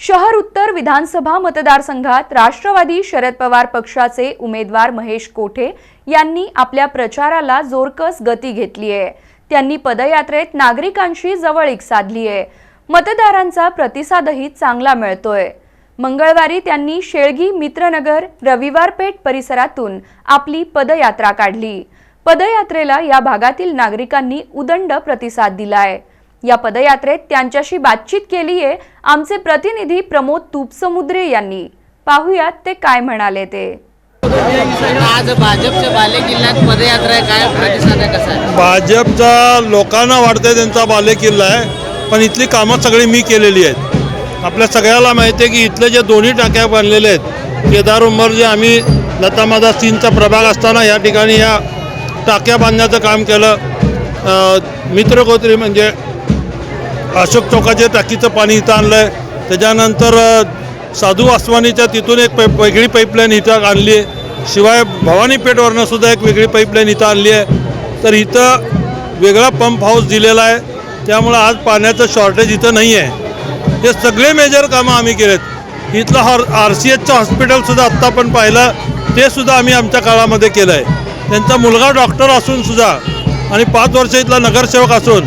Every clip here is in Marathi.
शहर उत्तर विधानसभा मतदारसंघात राष्ट्रवादी शरद पवार पक्षाचे उमेदवार महेश कोठे यांनी आपल्या प्रचाराला जोरकस गती घेतली आहे. त्यांनी पदयात्रेत नागरिकांशी जवळीक साधली आहे. मतदारांचा प्रतिसादही चांगला मिळतोय. मंगळवारी त्यांनी शेळगी मित्रनगर रविवार पेठ परिसरातून आपली पदयात्रा काढली. पदयात्रेला या भागातील नागरिकांनी उदंड प्रतिसाद दिलाय. या पदयात्रेत त्यांच्याशी बातचीत केली आहे आमचे प्रतिनिधी प्रमोद तुपसमुद्रे यांनी. पाहुयात ते काय म्हणाले ते. आज भाजपच्या बाले किल्ल्यात पदयात्रा आहे. काय प्रतिसाद आहे कसा आहे? भाजपचा लोकांना वाटतंय त्यांचा बालेकिल्ला आहे पण इथली कामं सगळी मी केलेली आहेत. आपल्या सगळ्याला माहिती आहे की इथले जे दोन्ही टाक्या बांधलेले आहेत केदार उंबर जे आम्ही लता मादा सीनचा प्रभाग असताना या ठिकाणी या टाक्या बांधण्याचं काम केलं अं, मित्र कोत्री म्हणजे अशोक चौकाच्या टाकीचं पाणी इथं आणलं आहे त्याच्यानंतर साधू आसवानीच्या तिथून एक पाईप वेगळी पाईपलाईन इथं आणली आहे. शिवाय भवानी पेठवरनं सुद्धा एक वेगळी पाईपलाईन इथं आणली आहे. तर इथं वेगळा पंप हाऊस दिलेला आहे. त्यामुळं आज पाण्याचं शॉर्टेज इथं नाही आहे. हे सगळे मेजर कामं आम्ही केलेत. इथलं हॉर आर सी एचचं हॉस्पिटलसुद्धा आत्ता आपण पाहिलं. ते सुद्धा आम्ही आमच्या काळामध्ये केलं आहे त्यांचा मुलगा डॉक्टर असून सुद्धा आणि पाच वर्ष इथला नगरसेवक असून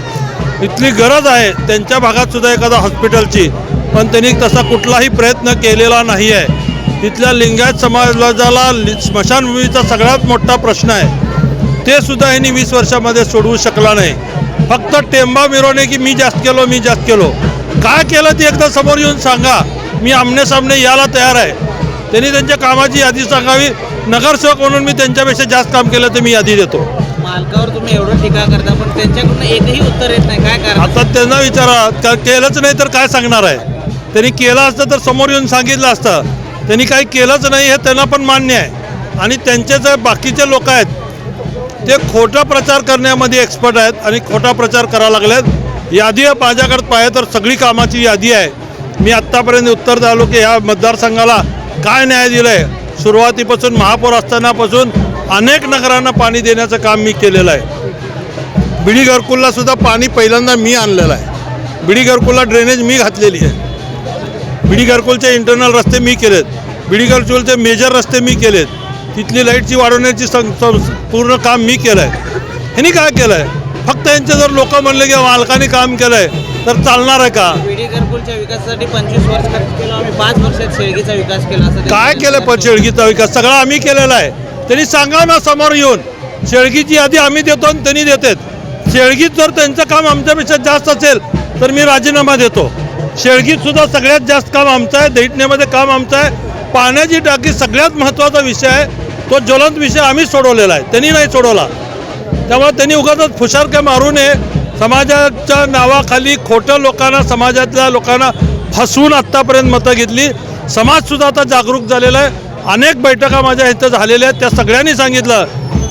इथली गरज आहे. त्यांच्या भागात सुद्धा एखादा हॉस्पिटलची. पण त्यांनी तसा कुठलाही प्रयत्न केलेला नाही आहे इथल्या लिंगायत समाजाला स्मशानभूमीचा सगळ्यात मोठा प्रश्न आहे. ते सुद्धा यांनी वीस वर्षामध्ये सोडवू शकला नाही. फक्त टेंबा मिरवणे की मी जास्त केलो मी जास्त केलो. काय केलं ते एकदा समोर येऊन सांगा. मी आमने सामने यायला तयार आहे. त्यांनी त्यांच्या कामाची यादी सांगावी. नगरसेवक म्हणून मी त्यांच्यापेक्षा जास्त काम केलं तर मी यादी देतो. मालकावर तुम्ही एवढं टीका करता पण त्यांच्याकडून एकही उत्तर येत नाही. काय कारण? आता त्यांना विचारा का केलंच नाही तर काय सांगणार आहे? त्यांनी केलं असतं तर समोर येऊन सांगितलं असतं. त्यांनी काही केलंच नाही हे त्यांना पण मान्य आहे. आणि त्यांचे जे बाकीचे लोक आहेत ते खोटा प्रचार करण्यामध्ये एक्सपर्ट आहेत आणि खोटा प्रचार करायला लागलेत. यादी आहे माझ्याकडे पाहिजे तर सगळी कामाची यादी आहे. मी आत्तापर्यंत उत्तर झालो की ह्या मतदारसंघाला काय न्याय दिलं आहे सुरुवातीपासून महापौर असतानापासून अनेक नगरांना पाणी देण्याचं काम मी केलेलं आहे. बिडी घरकुलला सुद्धा पाणी पहिल्यांदा मी आणलेलं आहे. बिडी घरकुलला ड्रेनेज मी घातलेली आहे. बिडी घरकुलचे इंटरनल रस्ते मी केलेत. बिडी घरकुलचे मेजर रस्ते मी केलेत. तिथली लाईटची वाढवण्याची सं- पूर्ण काम मी केलं आहे ह्यांनी काय केलं आहे फक्त यांचे जर लोक म्हणले की मालकाने काम केलं आहे तर चालणार आहे का? घरकुलच्या विकासासाठी पंचवीस वर्ष खर्च केलं आम्ही पाच वर्षात शेळगीचा विकास केला काय केलं पण शेळगीचा विकास? सगळा आम्ही केलेला आहे. त्यांनी सांगा ना समोर येऊन. शेळगीची यादी आम्ही देतो आणि त्यांनी देतात. शेळगीत जर त्यांचं काम आमच्यापेक्षा जास्त असेल तर मी राजीनामा देतो. शेळगीतसुद्धा सगळ्यात जास्त काम आमचं आहे. दैटण्यामध्ये काम आमचं आहे. पाण्याची टाकी सगळ्यात महत्त्वाचा विषय आहे. तो ज्वलंत विषय आम्ही सोडवलेला आहे. त्यांनी नाही सोडवला. त्यामुळे त्यांनी उगाच फुशारक्या मारू नये. समाजाच्या नावाखाली खोटं लोकांना समाजातल्या लोकांना फसवून आत्तापर्यंत मतं घेतली. समाजसुद्धा आता जागरूक झालेला आहे. अनेक बैठका माझ्या इथं झालेल्या आहेत. त्या सगळ्यांनी सांगितलं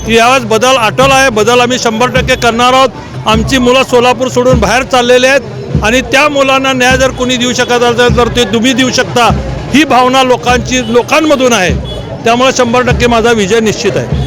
की यावेळेस बदल अटल आहे बदल आम्ही शंभर टक्के करणार आहोत. आमची मुलं सोलापूर सोडून बाहेर चाललेले आहेत आणि त्या मुलांना न्याय जर कोणी देऊ शकत असेल तर ते तुम्ही देऊ शकता. ही भावना लोकांची लोकांमधून आहे. त्यामुळे शंभर टक्के माझा विजय निश्चित आहे.